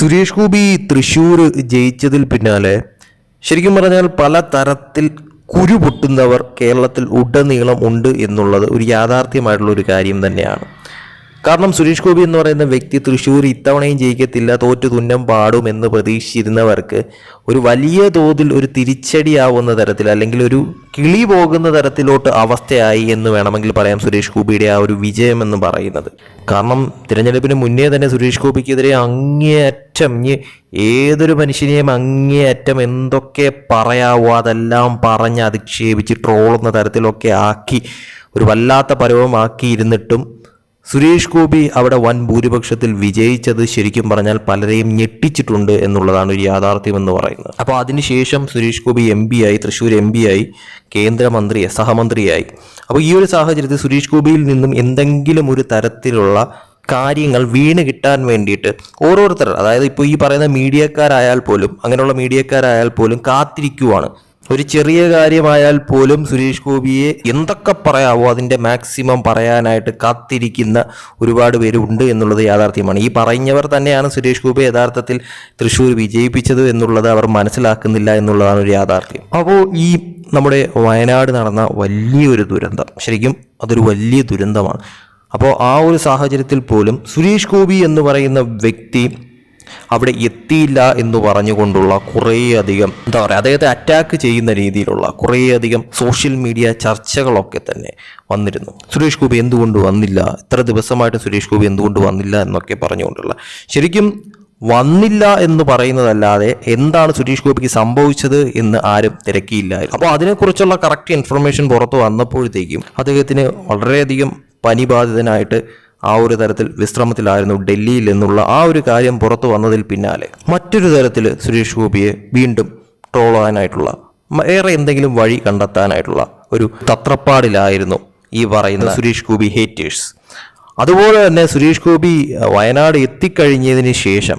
സുരേഷ് ഗോപി തൃശ്ശൂർ ജയിച്ചതിൽ പിന്നാലെ ശരിക്കും പറഞ്ഞാൽ പല തരത്തിൽ കുരു പൊട്ടുന്നവർ കേരളത്തിൽ ഉടനീളം ഉണ്ട് എന്നുള്ളത് ഒരു യാഥാർത്ഥ്യമായിട്ടുള്ള ഒരു കാര്യം തന്നെയാണ്. കാരണം സുരേഷ് ഗോപി എന്ന് പറയുന്ന വ്യക്തി തൃശ്ശൂർ ഇത്തവണയും ജയിക്കത്തില്ല തോറ്റു തുന്നം പാടും എന്ന് പ്രതീക്ഷിച്ചിരുന്നവർക്ക് ഒരു വലിയ തോതിൽ ഒരു തിരിച്ചടിയാവുന്ന തരത്തിൽ അല്ലെങ്കിൽ ഒരു കിളി പോകുന്ന തരത്തിലോട്ട് അവസ്ഥയായി എന്ന് വേണമെങ്കിൽ പറയാം സുരേഷ് ഗോപിയുടെ ആ ഒരു വിജയം എന്ന് പറയുന്നത്. കാരണം തിരഞ്ഞെടുപ്പിന് മുന്നേ തന്നെ സുരേഷ് ഗോപിക്കെതിരെ അങ്ങേയറ്റം ഏതൊരു മനുഷ്യനെയും അങ്ങേയറ്റം എന്തൊക്കെ പറയാവോ അതെല്ലാം പറഞ്ഞ് അധിക്ഷേപിച്ച് ട്രോളുന്ന തരത്തിലൊക്കെ ആക്കി ഒരു വല്ലാത്ത പരവമാക്കി ഇരുന്നിട്ടും സുരേഷ് ഗോപി അവിടെ വൻ ഭൂരിപക്ഷത്തിൽ വിജയിച്ചത് ശരിക്കും പറഞ്ഞാൽ പലരെയും ഞെട്ടിച്ചിട്ടുണ്ട് എന്നുള്ളതാണ് ഒരു യാഥാർത്ഥ്യം എന്ന് പറയുന്നത്. അപ്പോൾ അതിനുശേഷം സുരേഷ് ഗോപി എം പി ആയി തൃശ്ശൂർ എം പി ആയി കേന്ദ്രമന്ത്രി സഹമന്ത്രിയായി. അപ്പോൾ ഈ ഒരു സാഹചര്യത്തിൽ സുരേഷ് ഗോപിയിൽ നിന്നും എന്തെങ്കിലും ഒരു തരത്തിലുള്ള കാര്യങ്ങൾ വീണ് കിട്ടാൻ വേണ്ടിയിട്ട് ഓരോരുത്തർ അതായത് ഇപ്പോൾ ഈ പറയുന്ന മീഡിയക്കാരായാൽ പോലും അങ്ങനെയുള്ള മീഡിയക്കാരായാൽ പോലും കാത്തിരിക്കുവാണ്. ഒരു ചെറിയ കാര്യമായാൽ പോലും സുരേഷ് ഗോപിയെ എന്തൊക്കെ പറയാവോ അതിന്റെ മാക്സിമം പറയാനായിട്ട് കാത്തിരിക്കുന്ന ഒരുപാട് പേരുണ്ട് എന്നുള്ളത് യാഥാർത്ഥ്യമാണ്. ഈ പറഞ്ഞവർ തന്നെയാണ് സുരേഷ് ഗോപി യഥാർത്ഥത്തിൽ തൃശ്ശൂർ വിജയിപ്പിച്ചത് എന്നുള്ളത് അവർ മനസ്സിലാക്കുന്നില്ല എന്നുള്ളതാണ് ഒരു യാഥാർത്ഥ്യം. അപ്പോൾ ഈ നമ്മുടെ വയനാട് നടന്ന വലിയൊരു ദുരന്തം ശരിക്കും അതൊരു വലിയ ദുരന്തമാണ്. അപ്പോൾ ആ ഒരു സാഹചര്യത്തിൽ പോലും സുരേഷ് ഗോപി എന്ന് പറയുന്ന വ്യക്തി അവിടെ എത്തിയില്ല എന്ന് പറഞ്ഞുകൊണ്ടുള്ള കുറേയധികം എന്താ പറയുക അദ്ദേഹത്തെ അറ്റാക്ക് ചെയ്യുന്ന രീതിയിലുള്ള കുറേയധികം സോഷ്യൽ മീഡിയ ചർച്ചകളൊക്കെ തന്നെ വന്നിരുന്നു. സുരേഷ് ഗോപി എന്തുകൊണ്ട് വന്നില്ല? ഇത്ര ദിവസമായിട്ട് സുരേഷ് ഗോപി എന്തുകൊണ്ട് വന്നില്ല എന്നൊക്കെ പറഞ്ഞുകൊണ്ടുള്ള. ശരിക്കും വന്നില്ല എന്ന് പറയുന്നതല്ലാതെ എന്താണ് സുരേഷ് ഗോപിക്ക് സംഭവിച്ചത് എന്ന് ആരും തിരക്കിയില്ലായിരുന്നു അപ്പോൾ അതിനെക്കുറിച്ചുള്ള കറക്റ്റ് ഇൻഫർമേഷൻ പുറത്തു വന്നപ്പോഴത്തേക്കും അദ്ദേഹത്തിന് വളരെയധികം പനിബാധിതനായിട്ട് ആ ഒരു തരത്തിൽ വിശ്രമത്തിലായിരുന്നു ഡൽഹിയിൽ എന്നുള്ള ആ ഒരു കാര്യം പുറത്തു വന്നതിൽ പിന്നാലെ. മറ്റൊരു തരത്തിൽ സുരേഷ് ഗോപിയെ വീണ്ടും ട്രോളാനായിട്ടുള്ള ഏറെ എന്തെങ്കിലും വഴി കണ്ടെത്താനായിട്ടുള്ള ഒരു തത്രപ്പാടിലായിരുന്നു ഈ പറയുന്ന സുരേഷ് ഗോപി ഹേറ്റേഴ്സ് അതുപോലെ തന്നെ സുരേഷ് ഗോപി വയനാട് എത്തിക്കഴിഞ്ഞതിന് ശേഷം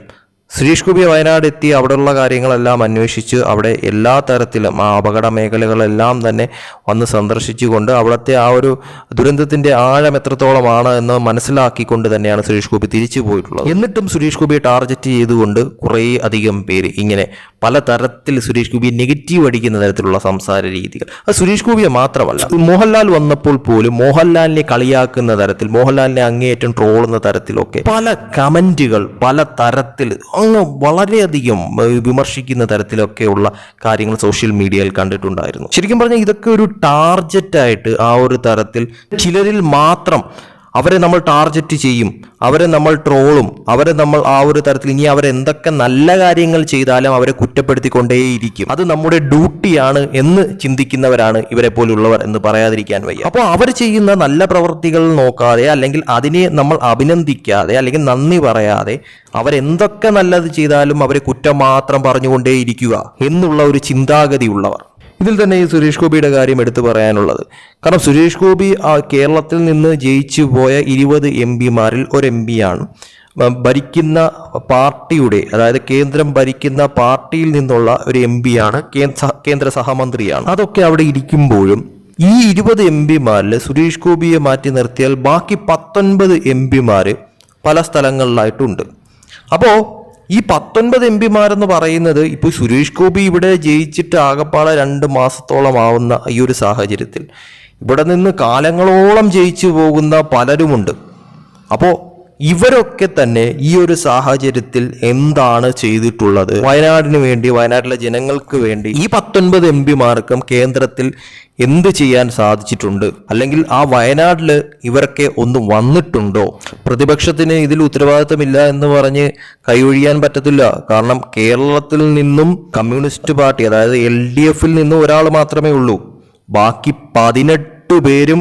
സുരേഷ് ഗോപി വയനാട് എത്തി അവിടെയുള്ള കാര്യങ്ങളെല്ലാം അന്വേഷിച്ച് അവിടെ എല്ലാ തരത്തിലും ആ അപകട മേഖലകളെല്ലാം തന്നെ വന്ന് സന്ദർശിച്ചുകൊണ്ട് അവിടുത്തെ ആ ഒരു ദുരന്തത്തിന്റെ ആഴം എത്രത്തോളമാണ് എന്ന് മനസ്സിലാക്കിക്കൊണ്ട് തന്നെയാണ് സുരേഷ് ഗോപി തിരിച്ചു പോയിട്ടുള്ളത്. എന്നിട്ടും സുരേഷ് ഗോപിയെ ടാർഗറ്റ് ചെയ്തുകൊണ്ട് കുറേ അധികം പേര് ഇങ്ങനെ പല തരത്തിൽ സുരേഷ് ഗോപിയെ നെഗറ്റീവ് അടിക്കുന്ന തരത്തിലുള്ള സംസാര രീതികൾ. അത് സുരേഷ് ഗോപിയെ മാത്രമല്ല മോഹൻലാൽ വന്നപ്പോൾ പോലും മോഹൻലാലിനെ കളിയാക്കുന്ന തരത്തിൽ മോഹൻലാലിനെ അങ്ങേയറ്റം ട്രോളുന്ന തരത്തിലൊക്കെ പല കമന്റുകൾ പല തരത്തിൽ അങ്ങ് വളരെയധികം വിമർശിക്കുന്ന തരത്തിലൊക്കെയുള്ള കാര്യങ്ങൾ സോഷ്യൽ മീഡിയയിൽ കണ്ടിട്ടുണ്ടായിരുന്നു. ശരിക്കും പറഞ്ഞാൽ ഇതൊക്കെ ഒരു ടാർജറ്റായിട്ട് ആ ഒരു തരത്തിൽ ചിലരിൽ മാത്രം അവരെ നമ്മൾ ടാർജറ്റ് ചെയ്യും അവരെ നമ്മൾ ട്രോളും. അവരെ നമ്മൾ ആ ഒരു തരത്തിൽ ഇനി അവരെന്തൊക്കെ നല്ല കാര്യങ്ങൾ ചെയ്താലും അവരെ കുറ്റപ്പെടുത്തിക്കൊണ്ടേയിരിക്കും. അത് നമ്മുടെ ഡ്യൂട്ടിയാണ് എന്ന് ചിന്തിക്കുന്നവരാണ് ഇവരെ പോലുള്ളവർ എന്ന് പറയാതിരിക്കാൻ വയ്യ. അപ്പോൾ അവർ ചെയ്യുന്ന നല്ല പ്രവൃത്തികൾ നോക്കാതെ അല്ലെങ്കിൽ അതിനെ നമ്മൾ അഭിനന്ദിക്കാതെ അല്ലെങ്കിൽ നന്ദി പറയാതെ അവരെന്തൊക്കെ നല്ലത് ചെയ്താലും അവരെ കുറ്റം മാത്രം പറഞ്ഞുകൊണ്ടേയിരിക്കുക എന്നുള്ള ഒരു ചിന്താഗതി ഉള്ളവർ. ഇതിൽ തന്നെ ഈ സുരേഷ് ഗോപിയുടെ കാര്യം എടുത്തു പറയാനുള്ളത്. കാരണം സുരേഷ് ഗോപി ആ കേരളത്തിൽ നിന്ന് ജയിച്ചു പോയ ഇരുപത് എം പിമാരിൽ ഒരു എം പിയാണ്. ഭരിക്കുന്ന പാർട്ടിയുടെ അതായത് കേന്ദ്രം ഭരിക്കുന്ന പാർട്ടിയിൽ നിന്നുള്ള ഒരു എം പിയാണ് കേന്ദ്ര സഹമന്ത്രിയാണ്. അതൊക്കെ അവിടെ ഇരിക്കുമ്പോഴും ഈ ഇരുപത് എം പിമാരിൽ സുരേഷ് ഗോപിയെ മാറ്റി നിർത്തിയാൽ ബാക്കി പത്തൊൻപത് എം പിമാർ പല സ്ഥലങ്ങളിലായിട്ടുണ്ട്. അപ്പോൾ ഈ പത്തൊൻപത് എം പിമാരെന്ന് പറയുന്നത് ഇപ്പോൾ സുരേഷ് ഗോപി ഇവിടെ ജയിച്ചിട്ട് ആകപ്പാടെ രണ്ട് മാസത്തോളം ആവുന്ന ഈ ഒരു സാഹചര്യത്തിൽ. ഇവിടെ നിന്ന് കാലങ്ങളോളം ജയിച്ചു പോകുന്ന പലരുമുണ്ട്. അപ്പോൾ ഇവരൊക്കെ തന്നെ ഈ ഒരു സാഹചര്യത്തിൽ എന്താണ് ചെയ്തിട്ടുള്ളത്? വയനാടിന് വേണ്ടി വയനാട്ടിലെ ജനങ്ങൾക്ക് വേണ്ടി ഈ പത്തൊൻപത് എം പിമാർക്കും കേന്ദ്രത്തിൽ എന്ത് ചെയ്യാൻ സാധിച്ചിട്ടുണ്ട്? അല്ലെങ്കിൽ ആ വയനാട്ടിൽ ഇവരൊക്കെ ഒന്ന് വന്നിട്ടുണ്ടോ? പ്രതിപക്ഷത്തിന് ഇതിൽ ഉത്തരവാദിത്തമില്ല എന്ന് പറഞ്ഞ് കൈയൊഴിയാൻ പറ്റത്തില്ല. കാരണം കേരളത്തിൽ നിന്നും കമ്മ്യൂണിസ്റ്റ് പാർട്ടി അതായത് എൽ ഡി എഫിൽ നിന്നും ഒരാൾ മാത്രമേ ഉള്ളൂ. ബാക്കി പതിനെട്ട് പേരും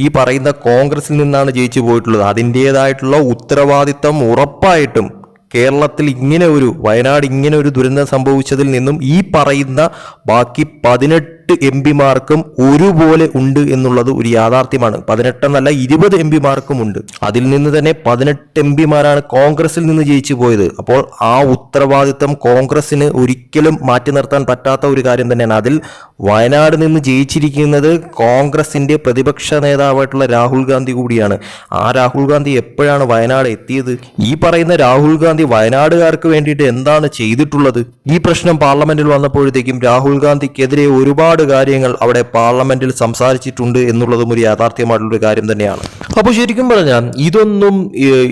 ഈ പറയുന്ന കോൺഗ്രസിൽ നിന്നാണ് ജയിച്ചു പോയിട്ടുള്ളത്. അതിന്റെതായിട്ടുള്ള ഉത്തരവാദിത്തം ഉറപ്പായിട്ടും കേരളത്തിൽ ഇങ്ങനെ ഒരു വയനാട് ഇങ്ങനെ ഒരു ദുരന്തം സംഭവിച്ചതിൽ നിന്നും ഈ പറയുന്ന ബാക്കി പതിനെട്ട് പതിനെട്ട് എം പിമാർക്കും ഒരുപോലെ ഉണ്ട് എന്നുള്ളത് ഒരു യാഥാർത്ഥ്യമാണ്. പതിനെട്ടെന്നല്ല ഇരുപത് എം പിമാർക്കും ഉണ്ട്. അതിൽ നിന്ന് തന്നെ പതിനെട്ട് എം പിമാരാണ് കോൺഗ്രസിൽ നിന്ന് ജയിച്ചു പോയത്. അപ്പോൾ ആ ഉത്തരവാദിത്തം കോൺഗ്രസിന് ഒരിക്കലും മാറ്റി നിർത്താൻ പറ്റാത്ത ഒരു കാര്യം തന്നെയാണ്. അതിൽ വയനാട് നിന്ന് ജയിച്ചിരിക്കുന്നത് കോൺഗ്രസിന്റെ പ്രതിപക്ഷ നേതാവായിട്ടുള്ള രാഹുൽ ഗാന്ധി കൂടിയാണ്. ആ രാഹുൽ ഗാന്ധി എപ്പോഴാണ് വയനാട് എത്തിയത്? ഈ പറയുന്ന രാഹുൽ ഗാന്ധി വയനാടുകാർക്ക് വേണ്ടിയിട്ട് എന്താണ് ചെയ്തിട്ടുള്ളത്? ഈ പ്രശ്നം പാർലമെന്റിൽ വന്നപ്പോഴത്തേക്കും രാഹുൽ ഗാന്ധിക്കെതിരെ ഒരുപാട് കാര്യങ്ങൾ അവിടെ പാർലമെന്റിൽ സംസാരിച്ചിട്ടുണ്ട് എന്നുള്ളതും ഒരു യാഥാർത്ഥ്യമായിട്ടുള്ള ഒരു കാര്യം തന്നെയാണ്. അപ്പോൾ ശരിക്കും പറഞ്ഞാൽ ഇതൊന്നും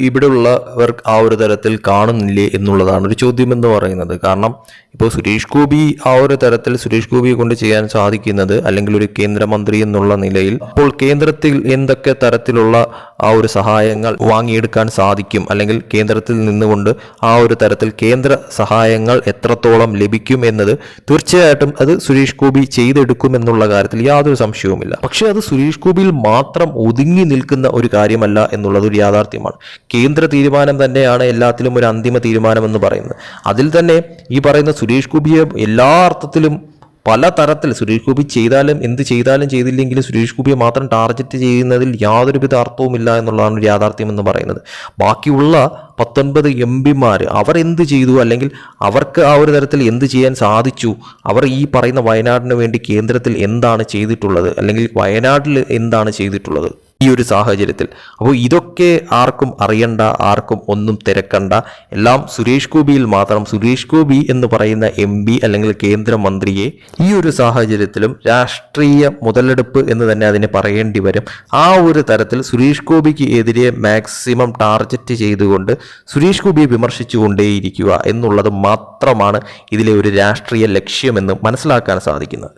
ഇവിടെയുള്ളവർ ആ ഒരു തരത്തിൽ കാണുന്നില്ലേ എന്നുള്ളതാണ് ഒരു ചോദ്യം എന്ന് പറയുന്നത്. കാരണം ഇപ്പോൾ സുരേഷ് ഗോപി ആ ഒരു തരത്തിൽ സുരേഷ് ഗോപിയെ കൊണ്ട് ചെയ്യാൻ സാധിക്കുന്നത് അല്ലെങ്കിൽ ഒരു കേന്ദ്രമന്ത്രി എന്നുള്ള നിലയിൽ അപ്പോൾ കേന്ദ്രത്തിൽ എന്തൊക്കെ തരത്തിലുള്ള ആ ഒരു സഹായങ്ങൾ വാങ്ങിയെടുക്കാൻ സാധിക്കും? അല്ലെങ്കിൽ കേന്ദ്രത്തിൽ നിന്നുകൊണ്ട് ആ ഒരു തരത്തിൽ കേന്ദ്ര സഹായങ്ങൾ എത്രത്തോളം ലഭിക്കും എന്നത് തീർച്ചയായിട്ടും അത് സുരേഷ് ഗോപി ചെയ്തെടുക്കും എന്നുള്ള കാര്യത്തിൽ യാതൊരു സംശയവുമില്ല. പക്ഷേ അത് സുരേഷ് ഗോപിയിൽ മാത്രം ഒതുങ്ങി നിൽക്കുന്ന ഒരു കാര്യമല്ല എന്നുള്ളത് ഒരു യാഥാർത്ഥ്യമാണ്. കേന്ദ്ര തീരുമാനം തന്നെയാണ് എല്ലാത്തിലും ഒരു അന്തിമ തീരുമാനം എന്ന് പറയുന്നത്. അതിൽ തന്നെ ഈ പറയുന്ന സുരേഷ് ഗോപിയെ എല്ലാ അർത്ഥത്തിലും പല തരത്തിൽ സുരേഷ് ഗോപി ചെയ്താലും എന്ത് ചെയ്താലും ചെയ്തില്ലെങ്കിലും സുരേഷ് ഗോപിയെ മാത്രം ടാർഗറ്റ് ചെയ്യുന്നതിൽ യാതൊരുവിധ അർത്ഥവുമില്ല എന്നുള്ളതാണ് ഒരു യാഥാർത്ഥ്യം എന്ന് പറയുന്നത്. ബാക്കിയുള്ള പത്തൊൻപത് എം പിമാർ അവർ എന്ത് ചെയ്തു? അല്ലെങ്കിൽ അവർക്ക് ആ ഒരു തരത്തിൽ എന്ത് ചെയ്യാൻ സാധിച്ചു? അവർ ഈ പറയുന്ന വയനാടിന് വേണ്ടി കേന്ദ്രത്തിൽ എന്താണ് ചെയ്തിട്ടുള്ളത്? അല്ലെങ്കിൽ വയനാട്ടിൽ എന്താണ് ചെയ്തിട്ടുള്ളത്? ഈ ഒരു സാഹചര്യത്തിൽ. അപ്പോൾ ഇതൊക്കെ ആർക്കും അറിയണ്ട ആർക്കും ഒന്നും തിരക്കണ്ട. എല്ലാം സുരേഷ് ഗോപിയിൽ മാത്രം. സുരേഷ് ഗോപി എന്ന് പറയുന്ന എം പി അല്ലെങ്കിൽ കേന്ദ്രമന്ത്രിയെ ഈ ഒരു സാഹചര്യത്തിലും രാഷ്ട്രീയ മുതലെടുപ്പ് എന്ന് തന്നെ അതിനെ പറയേണ്ടി വരും. ആ ഒരു തരത്തിൽ സുരേഷ് ഗോപിക്ക് എതിരെ മാക്സിമം ടാർഗറ്റ് ചെയ്തുകൊണ്ട് സുരേഷ് ഗോപിയെ വിമർശിച്ചുകൊണ്ടേയിരിക്കുക എന്നുള്ളത് മാത്രമാണ് ഇതിലെ ഒരു രാഷ്ട്രീയ ലക്ഷ്യമെന്ന് മനസ്സിലാക്കാൻ സാധിക്കുന്നത്.